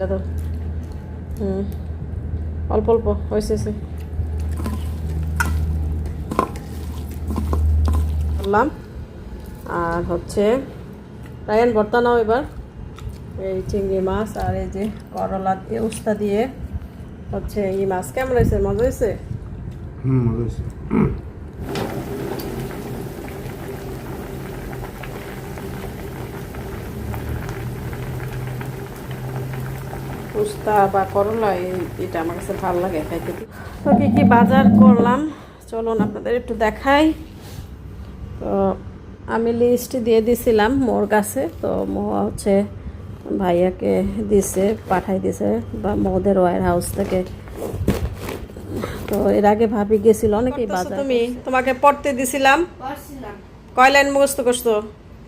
হুম। অল্প অল্প হয়েছে। করলাম। আর হচ্ছে, রায়ন ভর্তা নাও এবার। এই চিংড়ি মাছ আর এই যে করলা দিয়ে, উস্তা দিয়ে। হচ্ছে, এই মাছ কেমন হয়েছে? মজা হয়েছে? হুম, মজা হয়েছে। উস্তা বা করলা এই- এটা আমার কাছে ভালো লাগে খাইতে। তো কি কি বাজার করলাম? চলুন আপনাদের একটু দেখাই। তো আমি লিস্ট দিয়ে দিছিলাম মোর কাছে। তো মো হচ্ছে ভাইয়াকে দিছে পাঠাই দিছে বা মোদের ওয়ার হাউস থেকে। তো এর আগে ভাবি গেছিল অনেকেই বাজার তুমি? তোমাকে পড়তে দিছিলাম। কয় লাইন মুখস্থ করছ?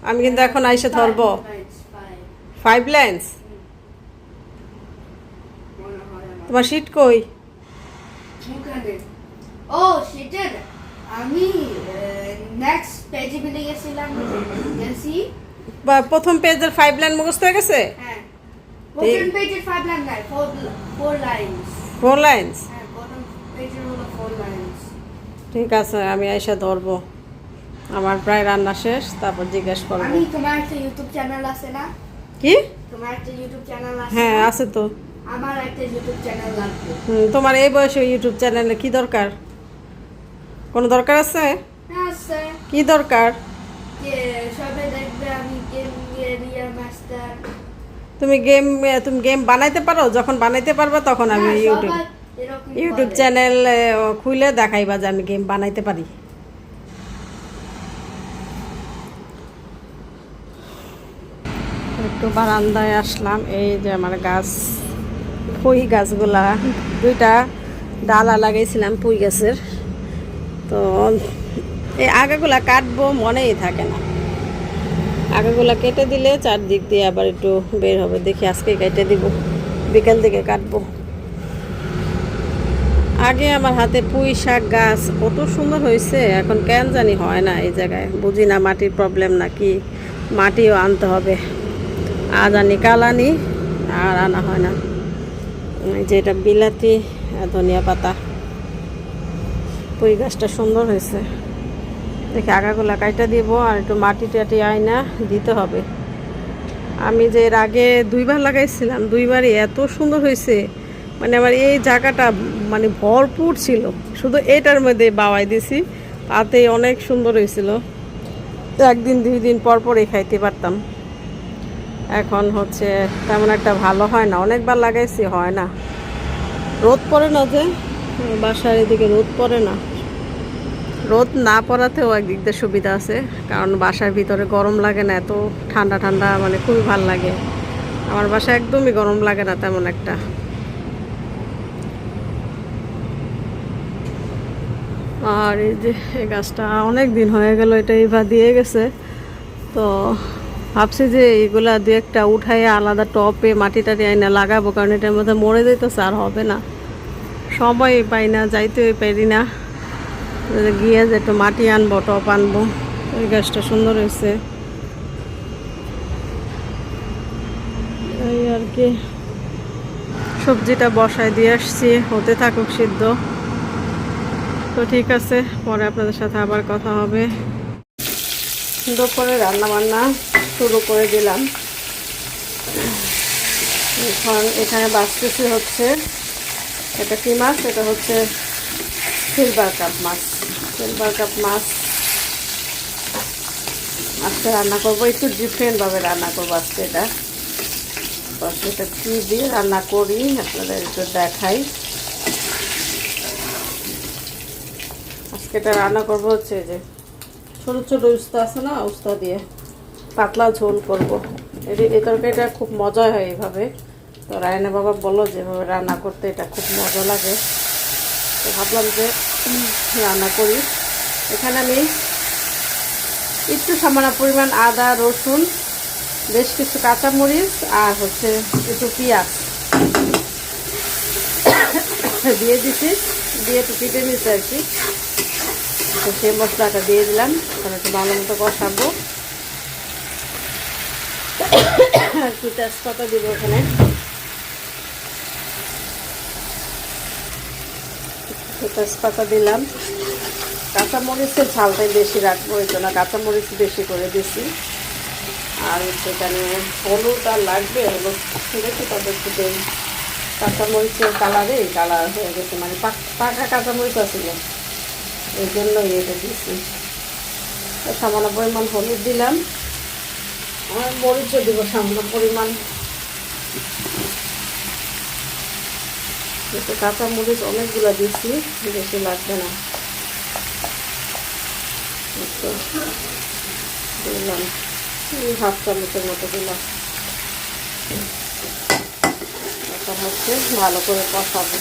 আমি কিন্তু এখন আইসে ধরবো। ফাইভ লাইন্স তোমার সিট কই? ও সেটার আমি নেক্সট পেজে মিলে গেছিলাম। গেছি। বা প্রথম পেজের ফাইভ লাইন মুখস্থ হয়ে গেছে? হ্যাঁ। প্রথম পেজের ফাইভ লাইন নাই four four lines four lines হ্যাঁ প্রথম পেজের হলো ফোর লাইনস ঠিক আছে আমি আইসা ধরবো। আমার প্রায় রান্না শেষ তারপর জিজ্ঞেস করব। আমি তোমার একটা ইউটিউব চ্যানেল আছে না? কি? তোমার একটা ইউটিউব চ্যানেল আছে হ্যাঁ আছে তো। আমার একটা ইউটিউব চ্যানেল লাগবে। হুম, তোমার এই বয়সে ইউটিউব চ্যানেলে কি দরকার? কোনো দরকার আছে? হ্যাঁ আছে। কি দরকার? যে সবাই দেখবে আমি গেম মাস্টার তুমি গেম তুমি গেম বানাইতে পারো? যখন বানাইতে পারবে তখন আমি ইউটিউব ইউটিউব। চ্যানেল খুলে দেখাইবা যে আমি গেম বানাইতে পারি। একটু বারান্দায় আসলাম এই যে আমার গাছ। পুঁই গাছগুলা, দুইটা ডালা লাগাইছিলাম পুঁই গাছের। তো এই আগাগুলা কাটবো মনেই থাকে না। আগাগুলা কেটে দিলে চারদিক দিয়ে আবার একটু বের হবে। দেখি আজকে কেটে দিব, বিকেল দিকে কাটবো। আগে আমার হাতে পুঁই শাক, গাছ কত সুন্দর হয়েছে, এখন কেন জানি হয় না এই জায়গায়। বুঝি না মাটির প্রবলেম নাকি, মাটিও আনতে হবে। আজ আনি, কাল আনি, আর আনা হয় না। এই যে এটা বিলাতি ধনিয়া পাতা। পুঁই গাছটা সুন্দর হয়েছে। দেখি আগাগুলা কাইটা দিব আর একটু মাটি টাটি আয়না দিতে হবে। আমি যে এর আগে দুইবার লাগাইছিলাম, দুইবারই এত সুন্দর হয়েছে। মানে আমার এই জায়গাটা মানে ভরপুর ছিল। শুধু এটার মধ্যে বাওয়াই দিছি তাতে অনেক সুন্দর হয়েছিল। একদিন দুই দিন পর পরই খাইতে পারতাম। এখন হচ্ছে তেমন একটা ভালো হয় না। অনেকবার লাগাইছি, হয় না। রোদ পড়ে না যে? বাসার এদিকে রোদ পড়ে না। রোদ না পড়াতেও একদিক দিয়ে সুবিধা আছে, কারণ বাসার ভিতরে গরম লাগে না, এত ঠান্ডা ঠান্ডা মানে খুবই ভালো লাগে। আমার বাসা একদমই গরম লাগে না তেমন একটা। আর এই যে, এই গাছটা অনেক দিন হয়ে গেল, এটা এইবার দিয়ে গেছে। তো ভাবছি যে এইগুলা দু একটা উঠাই আলাদা টপে মাটি টাটি আইনা লাগাবো, কারণ এটার মধ্যে মরে যেতেছে আর হবে না। সময় পাই না যাইতেই পারি না। গিয়ে যে একটু মাটি আনব, টপ আনব, ওই গাছটা সুন্দর হয়েছে। এই আর কি। সবজিটা বসায় দিয়ে আসছি, হতে থাকুক সিদ্ধ। তো ঠিক আছে, পরে আপনাদের সাথে আবার কথা হবে। দুপুরে রান্না বান্না শুরু করে দিলাম। এখন এখানে বাঁচতেছি হচ্ছে, এটা কি মাছ? এটা হচ্ছে সিলভার কাপ মাছ। সিলভার কাপ মাছ আজকে রান্না করব। একটু ডিফারেন্টভাবে রান্না করব আজকে এটা। সেটা কী দিয়ে রান্না করি আপনাদের একটু দেখাই। আজকে এটা রান্না করব হচ্ছে যে, ছোটো ছোটো উস্তা আছে না, উস্তা দিয়ে। পাতলা ঝোল করব। এই তরকারিটা খুব মজা হয় এইভাবে তো রায়না বাবা বলল যেভাবে রান্না করতে এটা খুব মজা লাগে। তো ভাবলাম যে রান্না করি। এখানে আমি একটু সামান্য পরিমাণ আদা, রসুন, বেশ কিছু কাঁচামরিচ আর হচ্ছে একটু পেঁয়াজ দিয়ে দিছি। দিয়ে একটু পিটে নিচ্ছি আর কি। তো সেই মশলাটা দিয়ে দিলাম। তাহলে একটু ভালো মতো কষাবো। আর একটু তেজপাতা দিব ওখানে তেজপাতা দিলাম। কাঁচামরিচের ঝালটাই বেশি রাখব, এই জন্য কাঁচামরিচ বেশি করে দিছি। আর সেখানে হলুদ আর লাগবে, হলুদ ঠিক আছে তবে একটু কাঁচামরিচের কালারে কালার হয়ে গেছে মানে পাকা কাঁচামরিচ আছিল এই জন্য এটা দিছি। সামান্য পরিমাণ হলুদ দিলাম। আর মরিচও দিব সামান্য পরিমাণ। একটু কাঁচা মরিচ অনেকগুলো দিচ্ছি বেশি লাগবে না। দিলাম। হাফ চামচের মতো দিলাম। এখন হচ্ছে ভালো করে কষাবো।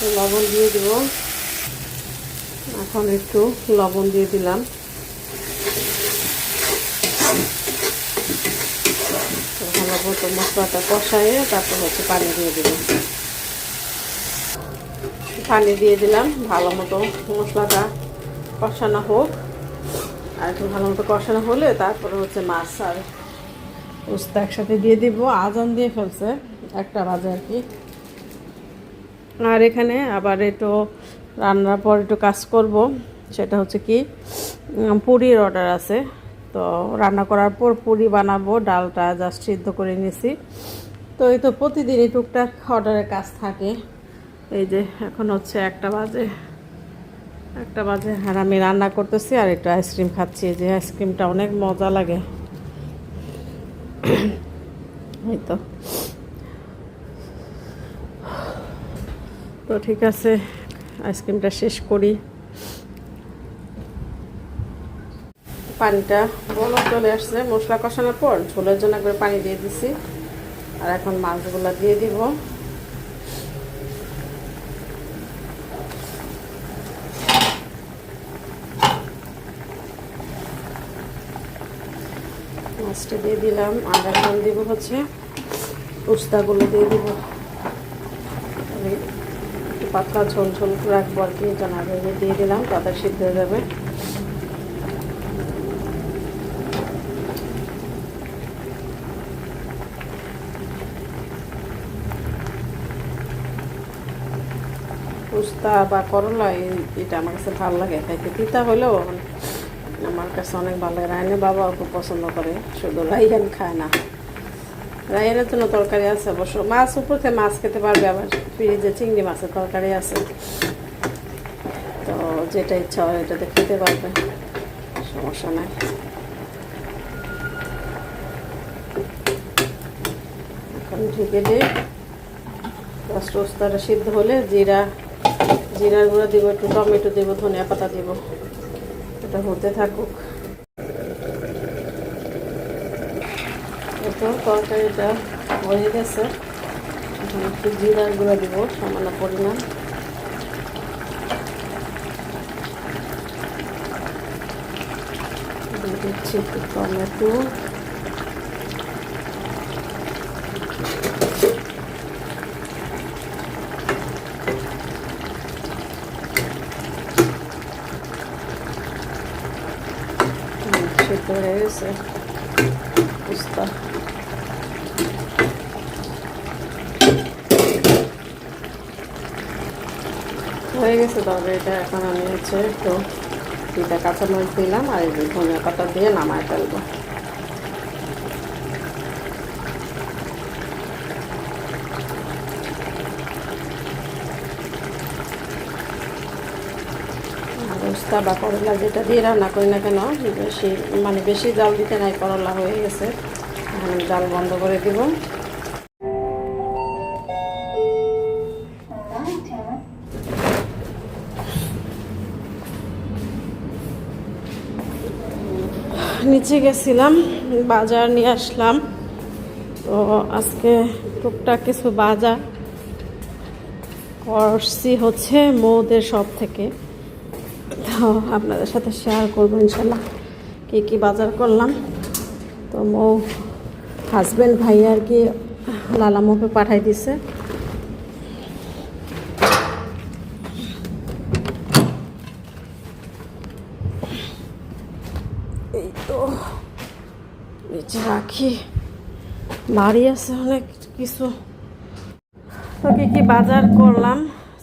একটু লবণ দিয়ে দিব। এখন একটু লবণ দিয়ে দিলাম। তো ভালো মতো মশলাটা কষাইয়ে তারপর হচ্ছে পানি দিয়ে দিলাম। পানি দিয়ে দিলাম, ভালো মতো মশলাটা কষানো হোক। আর একটু ভালো মতো কষানো হলে তারপরে হচ্ছে মাছ আর উস্তা একসাথে দিয়ে দিব। আজান দিয়ে ফেলছে, একটা বাজে আর কি। আর এখানে আবার একটু রান্নার পর একটু কাজ করব। সেটা হচ্ছে কি পুরির অর্ডার আছে। তো রান্না করার পর পুরি বানাবো, ডালটা জাস্ট সিদ্ধ করে নিছি তো এই তো প্রতিদিনই টুকটাক অর্ডারের কাজ থাকে। এই যে এখন হচ্ছে একটা বাজে একটা বাজে। আর আমি রান্না করতেছি আর একটু আইসক্রিম খাচ্ছি। এই যে আইসক্রিমটা অনেক মজা লাগে। এই তো। তো ঠিক আছে, আইসক্রিমটা শেষ করি। পানিটা বলো চলে আসছে, মশলা কষানোর পর ঝোলের জন্য একবার পানি দিয়ে দিছি। আর এখন মাছগুলো দিয়ে দিব। মাছটা দিয়ে দিলাম, আর এখন দিব হচ্ছে উস্তাগুলো দিয়ে দিব। পাতলা ঝোল ঝোল রাখব আর কি এটা না দিয়ে দিলাম তাদের সিদ্ধ হয়ে যাবে। উস্তা বা করলা এটা আমার কাছে ভালো লাগে খাইতে। তিতা হলেও আমার কাছে অনেক ভালো লাগে রায়নে বাবাও খুব পছন্দ করে, শুধু রাইহান খায় না। রাইহানের জন্য তরকারি আছে অবশ্য। মাছ উপর থেকে মাছ খেতে পারবে আবার। ফ্রিজে চিংড়ি মাছের তরকারি আছে। তো যেটা ইচ্ছা হয় এটাতে খেতে পারবে। সমস্যা নাই। এখন ঢেকে দিয়ে ওস্তাটা সিদ্ধ হলে জিরা, জিরার গুঁড়ো দিব, একটু টমেটো দিব, ধনিয়া পাতা দিব। এটা হতে থাকুক। তো তরকারিটা হয়ে গেছে। এখন একটু জিরার গুঁড়ো দিব, সামান্য পরিমাণ। দিচ্ছি একটু টমেটো। হয়ে গেছে। হয়ে গেছে, তবে এটা এখন আমি হচ্ছে একটু দুইটা কাঁচামরিচ দিলাম আর এই যে ধনিয়া পাতা দিয়ে নামায় ফেলব। উস্তা বা করলা যেটা দিয়ে রান্না করি না কেন, বেশি মানে বেশি জাল দিতে নাই, করলা হয়ে গেছে। জাল বন্ধ করে দিব। নিচে গেছিলাম, বাজার নিয়ে আসলাম। তো আজকে টুকটাক কিছু বাজার করছি হচ্ছে মৌদের সব থেকে। তো আপনাদের সাথে শেয়ার করব ইনশাল্লাহ কী কী বাজার করলাম। তো মৌ হাজব্যান্ড ভাই আর কি লালামুখে পাঠাই দিছে। নিচে রাখি। বাড়ি আছে অনেক কিছু। তো কি কি বাজার করলাম?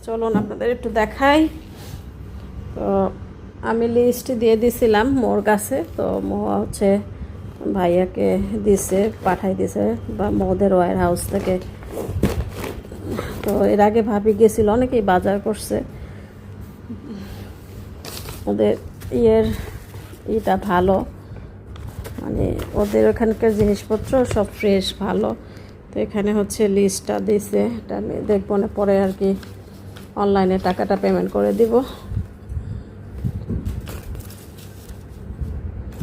চলুন আপনাদের একটু দেখাই। তো আমি লিস্ট দিয়ে দিছিলাম মোর কাছে। তো মো হচ্ছে ভাইয়াকে দিছে, পাঠাই দিছে, বা মোদের ওয়ার হাউস থেকে। তো এর আগে ভাবি গেছিল, অনেকেই বাজার করছে। ওদের ইয়ের ইটা ভালো। মানে ওদের ওখানকার জিনিসপত্র সব ফ্রেশ ভালো। তো এখানে হচ্ছে লিস্টটা দিছে। এটা আমি দেখব না, পরে আর কি অনলাইনে টাকাটা পেমেন্ট করে দিব।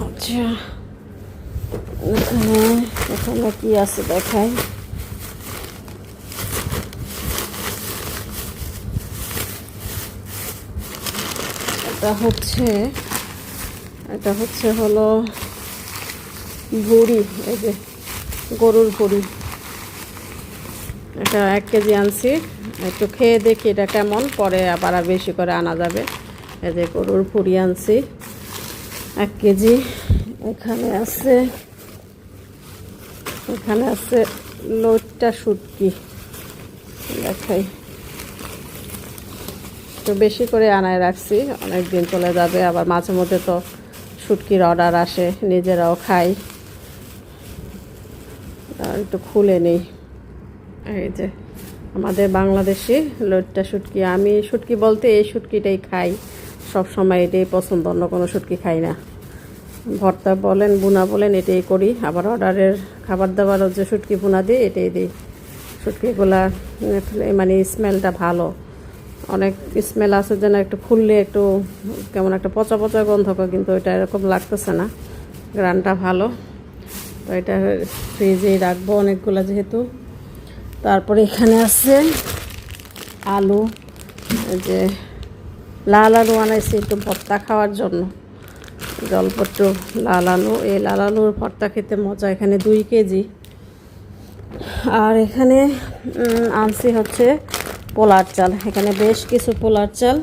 আচ্ছা এখানে এখানে কি আছে দেখাই? এটা হচ্ছে এটা হচ্ছে হলো ভুড়ি, এই যে গরুর ভুড়ি। এটা এক কেজি আনছি। একটু খেয়ে দেখি এটা কেমন, পরে আবার বেশি করে আনা যাবে। এই যে গরুর ভুড়ি আনছি। এক কেজি। এখানে আছে এখানে আছে লোটটা শুটকি। দেখাই। একটু বেশি করে আনায় রাখছি অনেক দিন চলে যাবে, আবার মাঝে মধ্যে তো শুটকির অর্ডার আসে, নিজেরাও খাই। আর একটু খুলে নেই। এই যে, আমাদের বাংলাদেশি লোটটা শুটকি। আমি শুটকি বলতে এই শুটকিটাই খাই। সব সময় এটাই পছন্দ, অন্য কোনো শুটকি খাই না। ভর্তা বলেন বুনা বলেন, এটাই করি। আবার অর্ডারের খাবার দাবারও যে শুটকি বুনা দিই, এটাই দিই। শুটকিগুলা মানে স্মেলটা ভালো। অনেক স্মেল আছে যেন একটু খুললে একটু কেমন একটা পচা পচা গন্ধ কিন্তু এটা এরকম লাগতেছে না। গ্রানটা ভালো। তো এটা ফ্রিজে রাখব অনেকগুলো যেহেতু। তারপরে এখানে আছে আলু যে লাল আলু আনাইছি একটু ভর্তা খাওয়ার জন্য। জল্প একটু লাল আলু, এই লাল আলুর ভর্তা খেতে মজা, এখানে দুই কেজি। আর এখানে আনছি হচ্ছে পোলার চাল। এখানে বেশ কিছু পোলার চাল।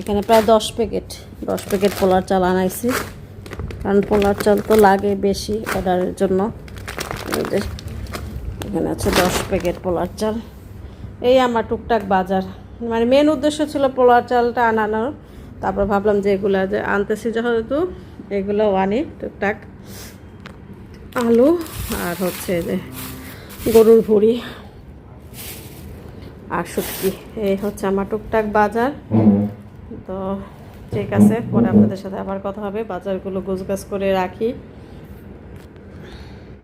এখানে প্রায় দশ প্যাকেট দশ প্যাকেট পোলার চাল আনাইছি। কারণ পোলার চাল তো লাগে বেশি অর্ডারের জন্য। এখানে আছে দশ প্যাকেট পোলার চাল। এই আমার টুকটাক বাজার। মানে মেন উদ্দেশ্য ছিল পোলার চালটা আনানোর। তারপর ভাবলাম যে এগুলো যে আনতেছি যেহেতু এগুলো আনি টুকটাক। আলু আর হচ্ছে যে গরুর ভুড়ি আর শুটকি। এই হচ্ছে আমার টুকটাক বাজার। তো ঠিক আছে, পরে আপনাদের সাথে আবার কথা হবে। বাজারগুলো গোছগাছ করে রাখি।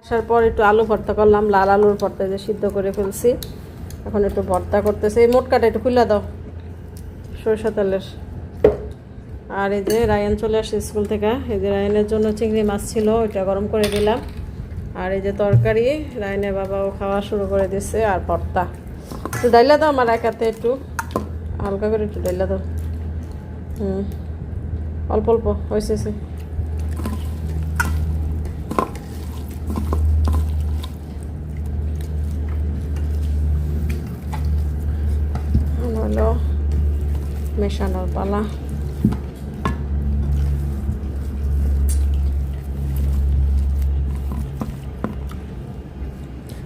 আসার পর একটু আলু ভর্তা করলাম, লাল আলুর ভর্তা যে সিদ্ধ করে ফেলছি। এখন একটু ভর্তা করতেছি। এই মোটকাটা একটু খুলে দাও, সরষে তেলের। আর এই যে রায়ন চলে আসছে স্কুল থেকে। এই যে রায়নের জন্য চিংড়ি মাছ ছিল, ওইটা গরম করে দিলাম আর এই যে তরকারি, রায়নের বাবাও খাওয়া শুরু করে দিচ্ছে আর ভর্তা। একটু ডাইলা দাও আমার একাতে একটু। হালকা করে একটু ডাইলা দাও। হুম। অল্প অল্প, হয়েছে মেশানোর পালা।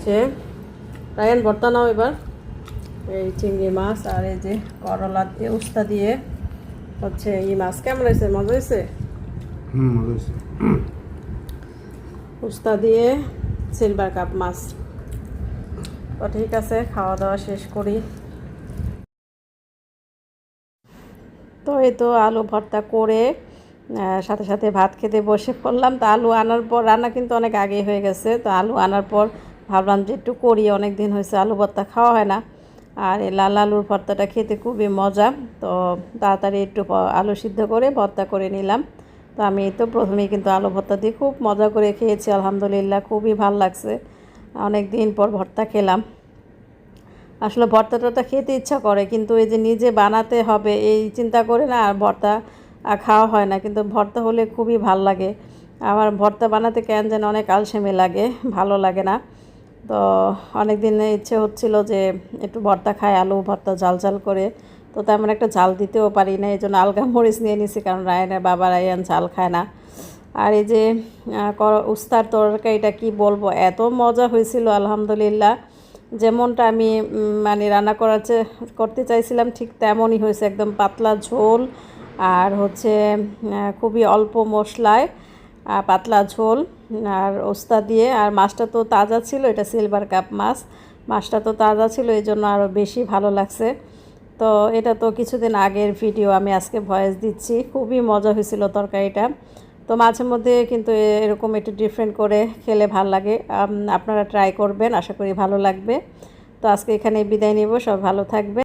যে, রায়ন ভর্তা নাও এবার। এই চিংড়ি মাছ আর এই যে করলা দিয়ে উস্তা দিয়ে হচ্ছে এই মাছ কেমন হয়েছে? মজা হয়েছে? হুম ভালো হয়েছে। উস্তা দিয়ে সিলভার কাপ মাছ। তো ঠিক আছে খাওয়া দাওয়া শেষ করি। তো এই তো আলু ভর্তা করে সাথে সাথে ভাত খেতে বসে পড়লাম। তো আলু আনার পর রান্না কিন্তু অনেক আগে হয়ে গেছে। তো আলু আনার পর ভাবলাম যে একটু করি অনেক দিন হয়েছে আলু ভর্তা খাওয়া হয় না। আর এই লাল আলুর ভর্তাটা খেতে খুবই মজা। তো তাড়াতাড়ি একটু আলু সিদ্ধ করে ভর্তা করে নিলাম। তো আমি তো প্রথমেই কিন্তু আলু ভর্তা দিয়ে খুব মজা করে খেয়েছি, আলহামদুলিল্লাহ খুবই ভালো লাগছে। অনেক দিন পর ভর্তা খেলাম। আসলে ভর্তা টর্তা খেতে ইচ্ছা করে, কিন্তু এই যে নিজে বানাতে হবে এই চিন্তা করে না আর ভর্তা খাওয়া হয় না, কিন্তু ভর্তা হলে খুবই ভালো লাগে। আমার ভর্তা বানাতে কেন যেন অনেক আলসেমি লাগে, ভালো লাগে না। তো অনেক দিন ইচ্ছে হচ্ছিল যে একটু ভর্তা খাই, আলু ভর্তা জাল জাল করে। তো তেমন একটা ঝাল দিতেও পারি না, এই জন্য আলগা মরিচ নিয়ে নিছি, কারণ রায়নের বাবা রায়ান ঝাল খায় না। আর এই যে উস্তার তরকারিটা কি বলব, এত মজা হয়েছিল, আলহামদুলিল্লাহ। যেমনটা আমি মানে রান্না করার করতে চাইছিলাম, ঠিক তেমনই হয়েছে, একদম পাতলা ঝোল। আর হচ্ছে খুবই অল্প মশলায় পাতলা ঝোল। আর ওস্তা দিয়ে, আর মাছটা তো তাজা ছিল, এটা সিলভার কাপ মাছ। মাছটা তো তাজা ছিল, এই জন্য আরও বেশি ভালো লাগছে। তো এটা তো কিছুদিন আগের ভিডিও আমি আজকে ভয়েস দিচ্ছি। খুবই মজা হয়েছিল তরকারিটা। তো মাঝে মধ্যে কিন্তু এরকম একটু ডিফারেন্ট করে খেলে ভালো লাগে। আপনারা ট্রাই করবেন, আশা করি ভালো লাগবে। তো আজকে এখানে বিদায় নিব সব ভালো থাকবে